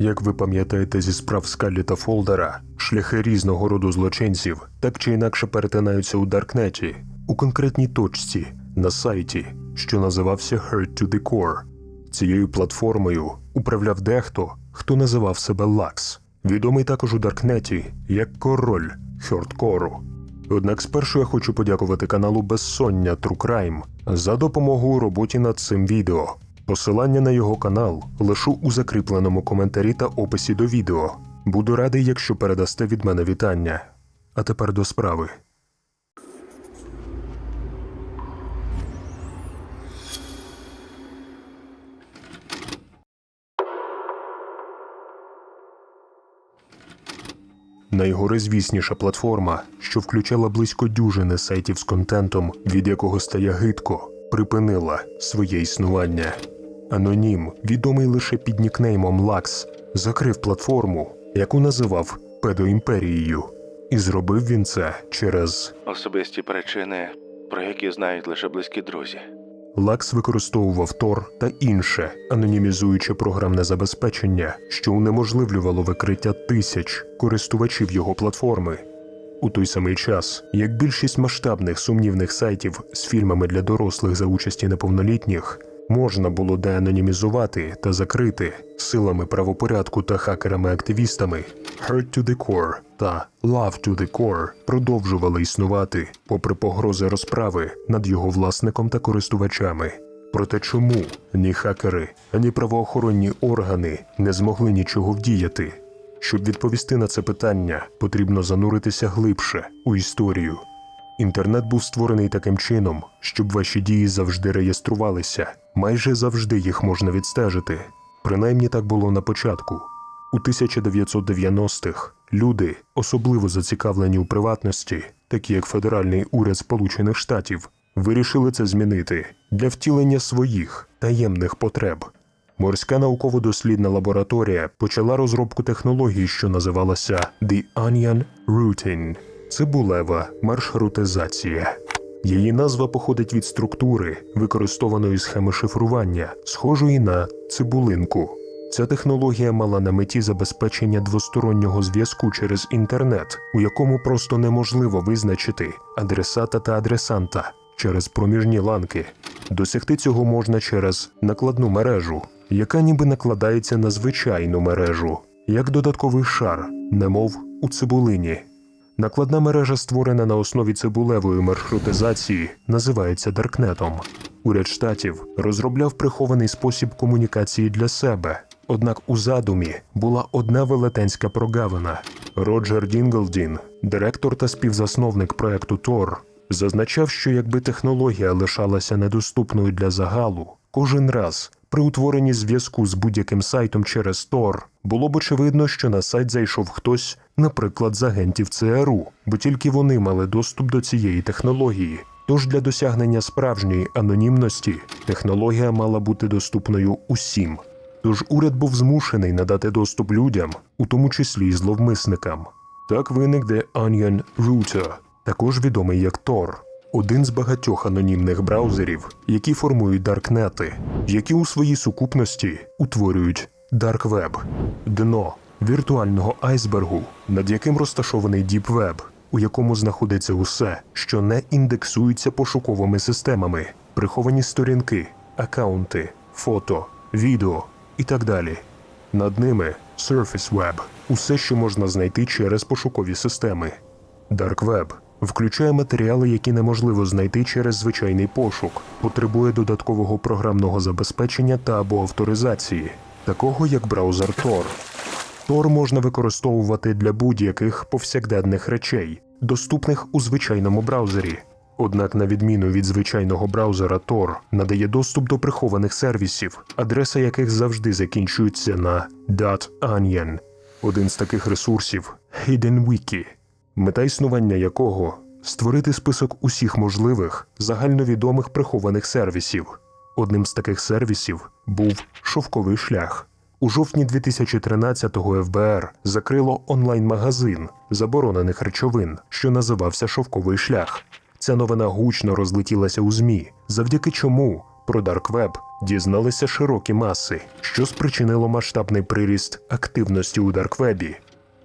Як ви пам'ятаєте зі справ Скаллі та Фолдера, шляхи різного роду злочинців так чи інакше перетинаються у Даркнеті, у конкретній точці на сайті, що називався Hurt to the Core. Цією платформою управляв дехто, хто називав себе Лакс, відомий також у Даркнеті як король Хьорткору. Однак спершу я хочу подякувати каналу Безсоння True Crime за допомогу у роботі над цим відео. Посилання на його канал лишу у закріпленому коментарі та описі до відео. Буду радий, якщо передасте від мене вітання. А тепер до справи. Найгорезвісніша платформа, що включала близько дюжини сайтів з контентом, від якого стає гидко, припинила своє існування. Анонім, відомий лише під нікнеймом Лакс, закрив платформу, яку називав педоімперією. І зробив він це через Особисті причини, про які знають лише близькі друзі. Лакс використовував Tor та інше анонімізуюче програмне забезпечення, що унеможливлювало викриття тисяч користувачів його платформи. У той самий час, як більшість масштабних сумнівних сайтів з фільмами для дорослих за участі неповнолітніх можна було деанонімізувати та закрити силами правопорядку та хакерами-активістами, Hurt to the Core та Love to the Core продовжували існувати, попри погрози розправи над його власником та користувачами. Проте чому ні хакери, ані правоохоронні органи не змогли нічого вдіяти? Щоб відповісти на це питання, потрібно зануритися глибше у історію. Інтернет був створений таким чином, щоб ваші дії завжди реєструвалися, майже завжди їх можна відстежити. Принаймні так було на початку. У 1990-х люди, особливо зацікавлені у приватності, такі як федеральний уряд Сполучених Штатів, вирішили це змінити для втілення своїх таємних потреб. Морська науково-дослідна лабораторія почала розробку технології, що називалася The Onion Routing – цибулева маршрутизація. Її назва походить від структури, використованої схеми шифрування, схожої на цибулинку. Ця технологія мала на меті забезпечення двостороннього зв'язку через інтернет, у якому просто неможливо визначити адресата та адресанта через проміжні ланки. Досягти цього можна через накладну мережу, яка ніби накладається на звичайну мережу, як додатковий шар, немов у цибулині. Накладна мережа, створена на основі цибулевої маршрутизації, називається Даркнетом. Уряд штатів розробляв прихований спосіб комунікації для себе. Однак у задумі була одна велетенська прогавина. Роджер Дінглдін, директор та співзасновник проекту Тор, зазначав, що якби технологія лишалася недоступною для загалу, кожен раз при утворенні зв'язку з будь-яким сайтом через Тор було б очевидно, що на сайт зайшов хтось, наприклад, з агентів ЦРУ, бо тільки вони мали доступ до цієї технології. Тож для досягнення справжньої анонімності технологія мала бути доступною усім. Тож уряд був змушений надати доступ людям, у тому числі й зловмисникам. Так виник The Onion Router, також відомий як Tor, один з багатьох анонімних браузерів, які формують даркнети, які у своїй сукупності утворюють Web – дно віртуального айсбергу, над яким розташований Web, у якому знаходиться усе, що не індексується пошуковими системами, приховані сторінки, акаунти, фото, відео і так далі. Над ними Surface Web – усе, що можна знайти через пошукові системи. Dark Web включає матеріали, які неможливо знайти через звичайний пошук, потребує додаткового програмного забезпечення та або авторизації, такого як браузер Tor. Tor можна використовувати для будь-яких повсякденних речей, доступних у звичайному браузері. Однак, на відміну від звичайного браузера Tor, надає доступ до прихованих сервісів, адреса яких завжди закінчується на .onion. Один з таких ресурсів Hidden Wiki, мета існування якого створити список усіх можливих загальновідомих прихованих сервісів. Одним з таких сервісів був шовковий шлях. У жовтні 2013-го ФБР закрило онлайн-магазин заборонених речовин, що називався Шовковий шлях. Ця новина гучно розлетілася у ЗМІ, завдяки чому про Дарк Веб дізналися широкі маси, що спричинило масштабний приріст активності у Дарквебі.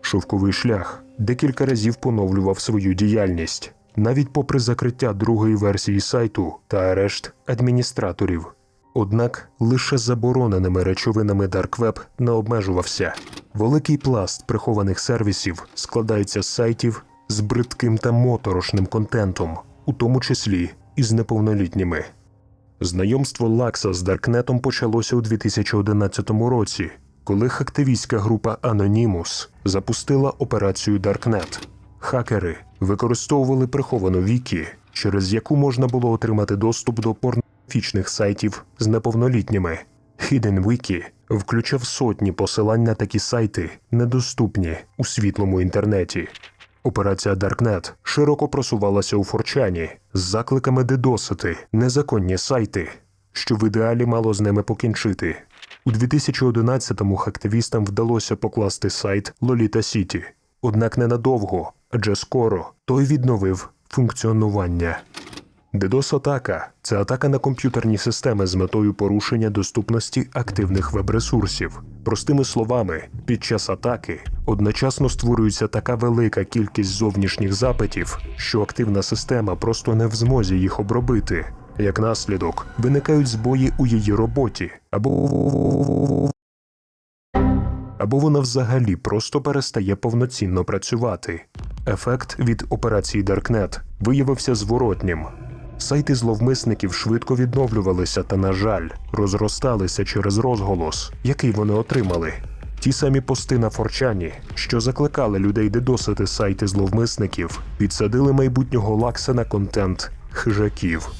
Шовковий шлях декілька разів поновлював свою діяльність, навіть попри закриття другої версії сайту та арешт адміністраторів. Однак лише забороненими речовинами Дарквеб не обмежувався. Великий пласт прихованих сервісів складається з сайтів з бридким та моторошним контентом, у тому числі і з неповнолітніми. Знайомство Лакса з Даркнетом почалося у 2011 році, коли хактивістська група Anonymous запустила операцію Даркнет. Хакери використовували приховану вікі, через яку можна було отримати доступ до порнографічних сайтів з неповнолітніми. Hidden Wiki включав сотні посилань на такі сайти, недоступні у світлому інтернеті. Операція Darknet широко просувалася у Форчані з закликами дедосити незаконні сайти, що в ідеалі мало з ними покінчити. У 2011-му хактивістам вдалося покласти сайт Лоліта Сіті, однак ненадовго, адже скоро той відновив функціонування. DDoS-атака – це атака на комп'ютерні системи з метою порушення доступності активних веб-ресурсів. Простими словами, під час атаки одночасно створюється така велика кількість зовнішніх запитів, що активна система просто не в змозі їх обробити. Як наслідок, виникають збої у її роботі або або вона взагалі просто перестає повноцінно працювати. Ефект від операції Darknet виявився зворотнім. Сайти зловмисників швидко відновлювалися та, на жаль, розросталися через розголос, який вони отримали. Ті самі пости на Форчані, що закликали людей дедосити сайти зловмисників, підсадили майбутнього лакса на контент хижаків.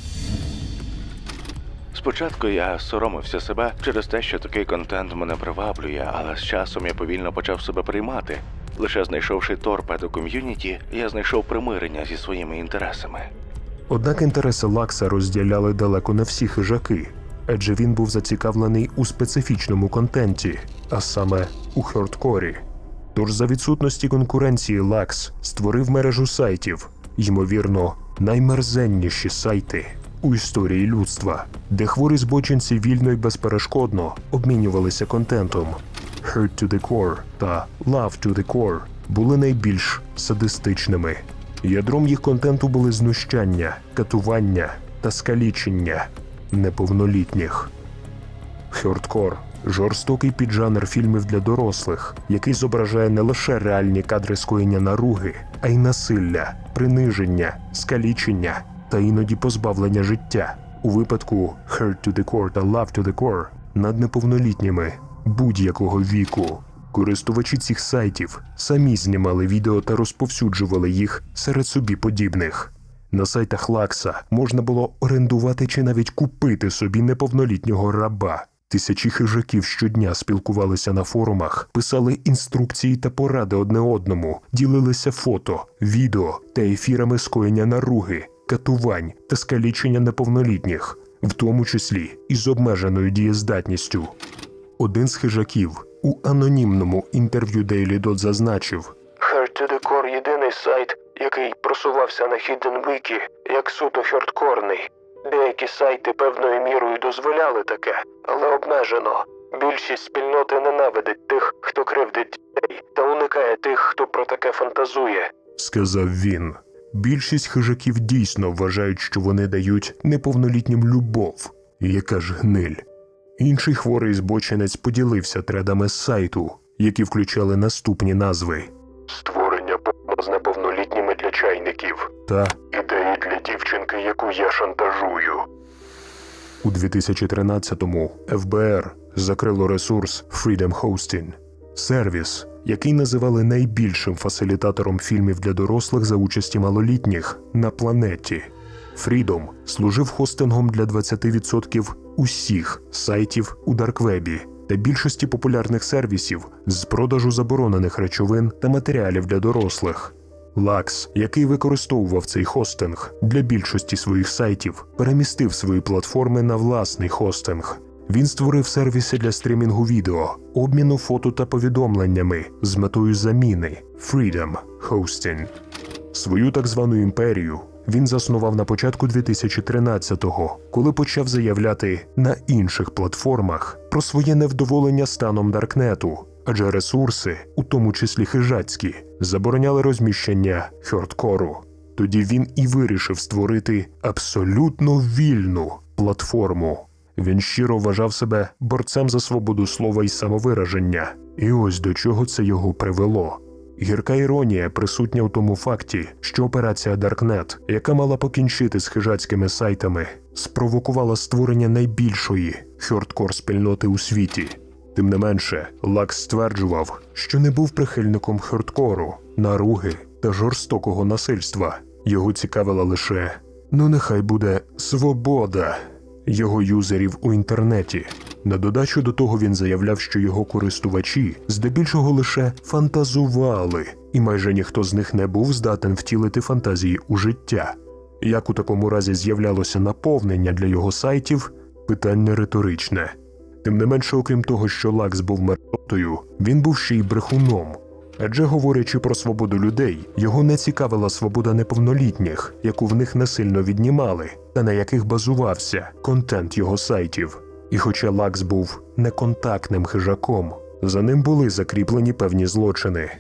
Спочатку я соромився себе через те, що такий контент мене приваблює, але з часом я повільно почав себе приймати. Лише знайшовши торпеду ком'юніті, я знайшов примирення зі своїми інтересами. Однак інтереси Лакса розділяли далеко не всі хижаки, адже він був зацікавлений у специфічному контенті, а саме у хардкорі. Тож за відсутності конкуренції Лакс створив мережу сайтів, ймовірно, наймерзенніші сайти у історії людства, де хворі збочинці вільно і безперешкодно обмінювалися контентом. Hurt to the Core та Love to the Core були найбільш садистичними. Ядром їх контенту були знущання, катування та скалічення неповнолітніх. Хьордкор жорстокий піджанр фільмів для дорослих, який зображає не лише реальні кадри скоєння наруги, а й насилля, приниження, скалічення та іноді позбавлення життя. У випадку Hurt to the Core та Love to the Core над неповнолітніми будь-якого віку. Користувачі цих сайтів самі знімали відео та розповсюджували їх серед собі подібних. На сайтах Лакса можна було орендувати чи навіть купити собі неповнолітнього раба. Тисячі хижаків щодня спілкувалися на форумах, писали інструкції та поради одне одному, ділилися фото, відео та ефірами скоєння наруги, катувань та скалічення неповнолітніх, в тому числі і з обмеженою дієздатністю. Один з хижаків у анонімному інтерв'ю Daily Dot зазначив, to – єдиний сайт, який просувався на Hidden Wiki як суто хардкорний. Деякі сайти певною мірою дозволяли таке, але обмежено. Більшість спільноти ненавидить тих, хто кривдить дітей, та уникає тих, хто про таке фантазує. сказав він. Більшість хижаків дійсно вважають, що вони дають неповнолітнім любов. Яка ж гниль. Інший хворий збочинець поділився тредами з сайту, які включали наступні назви Створення з неповнолітніми для чайників. та Ідеї для дівчинки, яку я шантажую. У 2013-му ФБР закрило ресурс Freedom Hosting – сервіс, який називали найбільшим фасилітатором фільмів для дорослих за участі малолітніх на планеті. Freedom служив хостингом для 20% усіх сайтів у Дарквебі та більшості популярних сервісів з продажу заборонених речовин та матеріалів для дорослих. Лакс, який використовував цей хостинг для більшості своїх сайтів, перемістив свої платформи на власний хостинг. Він створив сервіси для стрімінгу відео, обміну фото та повідомленнями з метою заміни Freedom Hosting. Свою так звану імперію він заснував на початку 2013-го, коли почав заявляти на інших платформах про своє невдоволення станом Даркнету, адже ресурси, у тому числі хижацькі, забороняли розміщення хьордкору. Тоді він і вирішив створити абсолютно вільну платформу. Він щиро вважав себе борцем за свободу слова і самовираження, і ось до чого це його привело. Гірка іронія присутня у тому факті, що операція Darknet, яка мала покінчити з хижацькими сайтами, спровокувала створення найбільшої хьордкор спільноти у світі. Тим не менше, Лакс стверджував, що не був прихильником хьордкору, наруги та жорстокого насильства. Його цікавила лише ну нехай буде свобода його юзерів у інтернеті. На додачу до того він заявляв, що його користувачі здебільшого лише фантазували, і майже ніхто з них не був здатен втілити фантазії у життя. Як у такому разі з'являлося наповнення для його сайтів, питання риторичне. Тим не менше, окрім того, що Лакс був мерзотою, він був ще й брехуном. Адже говорячи про свободу людей, його не цікавила свобода неповнолітніх, яку в них насильно віднімали, та на яких базувався контент його сайтів. І хоча Лакс був неконтактним хижаком, за ним були закріплені певні злочини.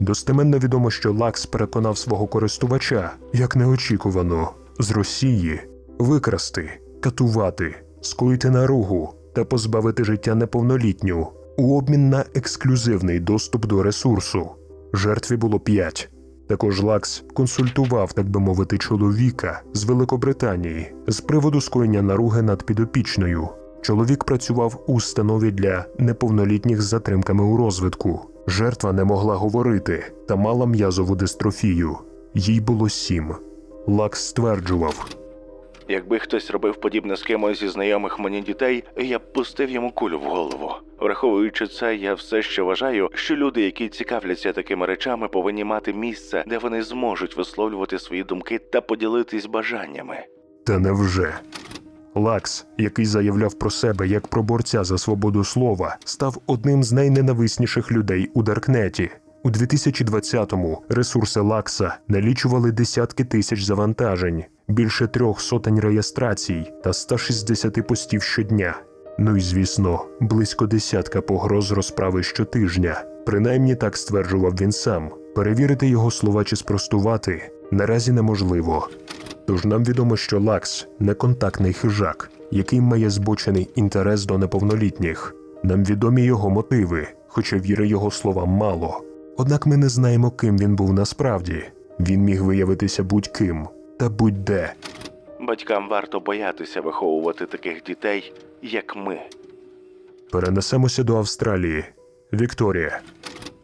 Достеменно відомо, що Лакс переконав свого користувача, як неочікувано, з Росії викрасти, катувати, скоїти наругу та позбавити життя неповнолітню у обмін на ексклюзивний доступ до ресурсу. Жертві було п'ять. Також Лакс консультував, так би мовити, чоловіка з Великобританії з приводу скоєння наруги над підопічною. Чоловік працював у установі для неповнолітніх з затримками у розвитку. Жертва не могла говорити та мала м'язову дистрофію. Їй було сім. Лакс стверджував, Якби хтось робив подібне з кимось зі знайомих мені дітей, я б пустив йому кулю в голову. Враховуючи це, я все ще вважаю, що люди, які цікавляться такими речами, повинні мати місце, де вони зможуть висловлювати свої думки та поділитись бажаннями. Та невже? Лакс, який заявляв про себе як про борця за свободу слова, став одним з найненависніших людей у Даркнеті. У 2020-му ресурси Лакса налічували десятки тисяч завантажень, більше трьох сотень реєстрацій та 160 постів щодня. Ну і звісно, близько десятка погроз розправи щотижня. Принаймні так стверджував він сам. Перевірити його слова чи спростувати наразі неможливо. Тож нам відомо, що Лакс неконтактний хижак, який має збочений інтерес до неповнолітніх. Нам відомі його мотиви, хоча віри його словам мало. Однак ми не знаємо, ким він був насправді. Він міг виявитися будь-ким та будь-де. Батькам варто боятися виховувати таких дітей, як ми. Перенесемося до Австралії. Вікторія.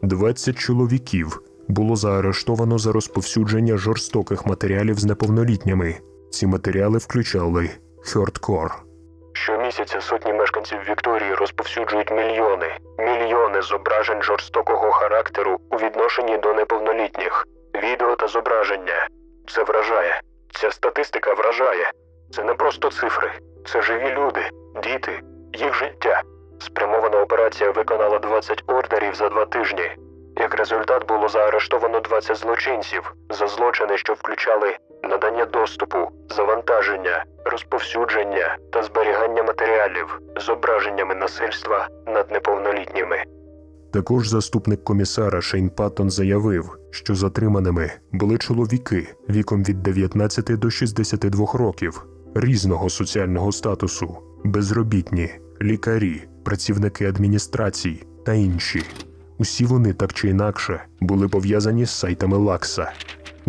20 чоловіків було заарештовано за розповсюдження жорстоких матеріалів з неповнолітніми. Ці матеріали включали хьордкор. Щомісяця сотні мешканців Вікторії розповсюджують мільйони, мільйони зображень жорстокого характеру у відношенні до неповнолітніх. Відео та зображення. Це вражає. Ця статистика вражає. Це не просто цифри, це живі люди, діти, їх життя. Спрямована операція виконала 20 ордерів за два тижні. Як результат було заарештовано 20 злочинців за злочини, що включали надання доступу, завантаження, розповсюдження та зберігання матеріалів з зображеннями насильства над неповнолітніми. Також заступник комісара Шейн Паттон заявив, що затриманими були чоловіки віком від 19 до 62 років різного соціального статусу, безробітні, лікарі, працівники адміністрацій та інші. Усі вони так чи інакше були пов'язані з сайтами Лакса.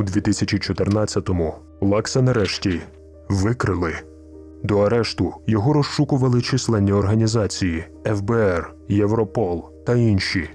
У 2014-му Лакса нарешті викрили. До арешту його розшукували численні організації ФБР, Європол та інші.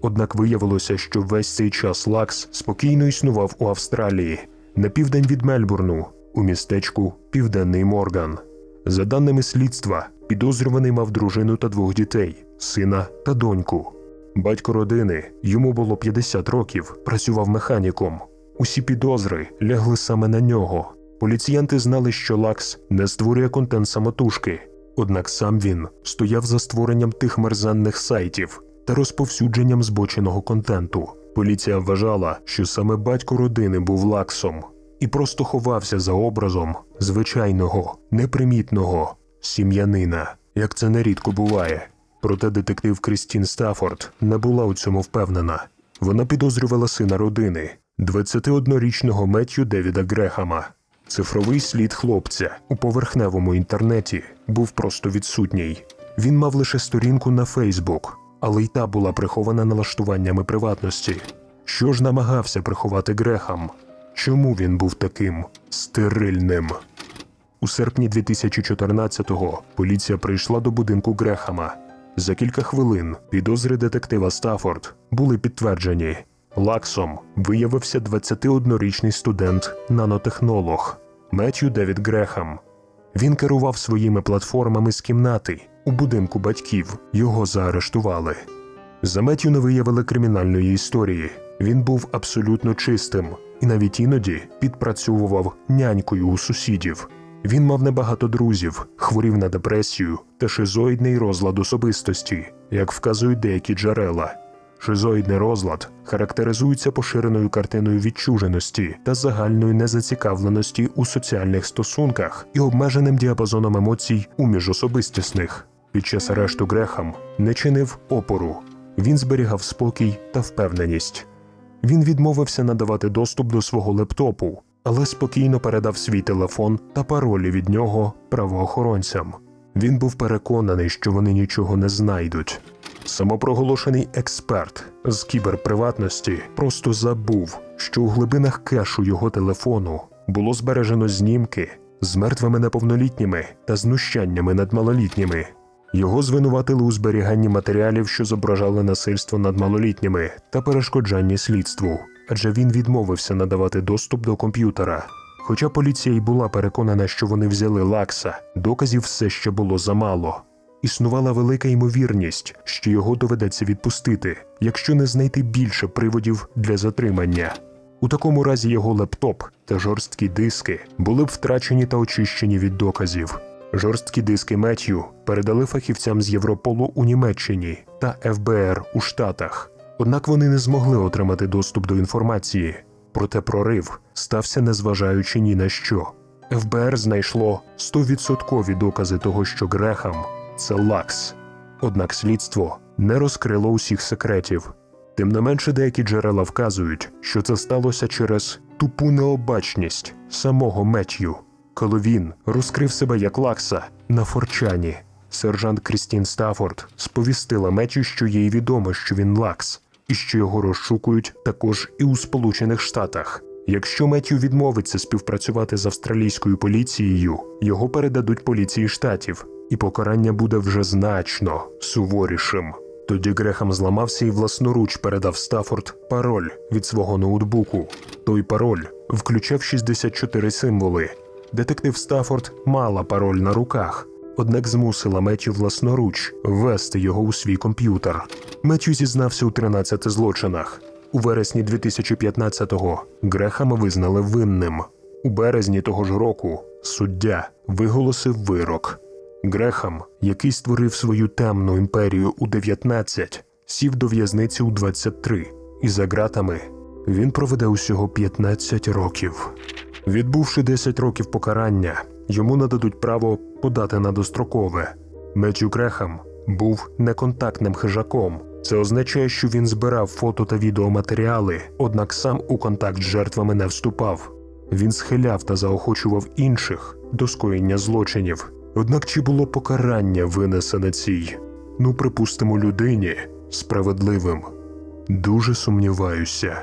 Однак виявилося, що весь цей час Лакс спокійно існував у Австралії, на південь від Мельбурну, у містечку Південний Морган. За даними слідства, підозрюваний мав дружину та двох дітей сина та доньку. Батько родини, йому було 50 років, працював механіком. Усі підозри лягли саме на нього. Поліціянти знали, що Лакс не створює контент самотужки, однак сам він стояв за створенням тих мерзенних сайтів та розповсюдженням збоченого контенту. Поліція вважала, що саме батько родини був лаксом і просто ховався за образом звичайного, непримітного сім'янина, як це нерідко буває. Проте детектив Крістін Стаффорд не була у цьому впевнена. Вона підозрювала сина родини, 21-річного Меттью Девіда Грехама. Цифровий слід хлопця у поверхневому інтернеті був просто відсутній. Він мав лише сторінку на Фейсбук, але й та була прихована налаштуваннями приватності. Що ж намагався приховати Грехам? Чому він був таким стерильним? У серпні 2014-го поліція прийшла до будинку Грехама. За кілька хвилин підозри детектива Стаффорд були підтверджені. Лаксом виявився 21-річний студент нанотехнолог Меттью Девід Грехам. Він керував своїми платформами з кімнати у будинку батьків. Його заарештували. За Меттью не виявили кримінальної історії. Він був абсолютно чистим і навіть іноді підпрацьовував нянькою у сусідів. Він мав небагато друзів, хворів на депресію та шизоїдний розлад особистості, як вказують деякі джерела. Шизоїдний розлад характеризується поширеною картиною відчуженості та загальної незацікавленості у соціальних стосунках і обмеженим діапазоном емоцій у міжособистісних. Під час арешту Грехам не чинив опору. Він зберігав спокій та впевненість. Він відмовився надавати доступ до свого лептопу, але спокійно передав свій телефон та паролі від нього правоохоронцям. Він був переконаний, що вони нічого не знайдуть. Самопроголошений експерт з кіберприватності просто забув, що у глибинах кешу його телефону було збережено знімки з мертвими неповнолітніми та знущаннями над малолітніми. Його звинуватили у зберіганні матеріалів, що зображали насильство над малолітніми та перешкоджанні слідству, адже він відмовився надавати доступ до комп'ютера. Хоча поліція й була переконана, що вони взяли лакса, доказів все ще було замало. Існувала велика ймовірність, що його доведеться відпустити, якщо не знайти більше приводів для затримання. У такому разі його лептоп та жорсткі диски були б втрачені та очищені від доказів. Жорсткі диски Меттью передали фахівцям з Європолу у Німеччині та ФБР у Штатах. Однак вони не змогли отримати доступ до інформації. Проте прорив стався незважаючи ні на що. ФБР знайшло 100% докази того, що Грехам це лакс. Однак слідство не розкрило усіх секретів. Тим не менше, деякі джерела вказують, що це сталося через тупу необачність самого Меттью, коли він розкрив себе як лакса на форчані. Сержант Крістін Стаффорд сповістила Меттью, що їй відомо, що він лакс, і що його розшукують також і у Сполучених Штатах. Якщо Меттью відмовиться співпрацювати з австралійською поліцією, його передадуть поліції штатів, і покарання буде вже значно суворішим. Тоді Грехам зламався і власноруч передав Стаффорд пароль від свого ноутбуку. Той пароль включав 64 символи. Детектив Стаффорд мала пароль на руках, однак змусила Меттю власноруч ввести його у свій комп'ютер. Меттю зізнався у 13 злочинах. У вересні 2015-го Грехама визнали винним. У березні того ж року суддя виголосив вирок. Грехам, який створив свою темну імперію у 19, сів до в'язниці у 23, і за ґратами він проведе усього 15 років. Відбувши 10 років покарання, йому нададуть право подати на дострокове. Меттю Грехам був неконтактним хижаком. Це означає, що він збирав фото та відеоматеріали, однак сам у контакт з жертвами не вступав. Він схиляв та заохочував інших до скоєння злочинів. Однак чи було покарання винесене цій, ну припустимо, людині справедливим? Дуже сумніваюся.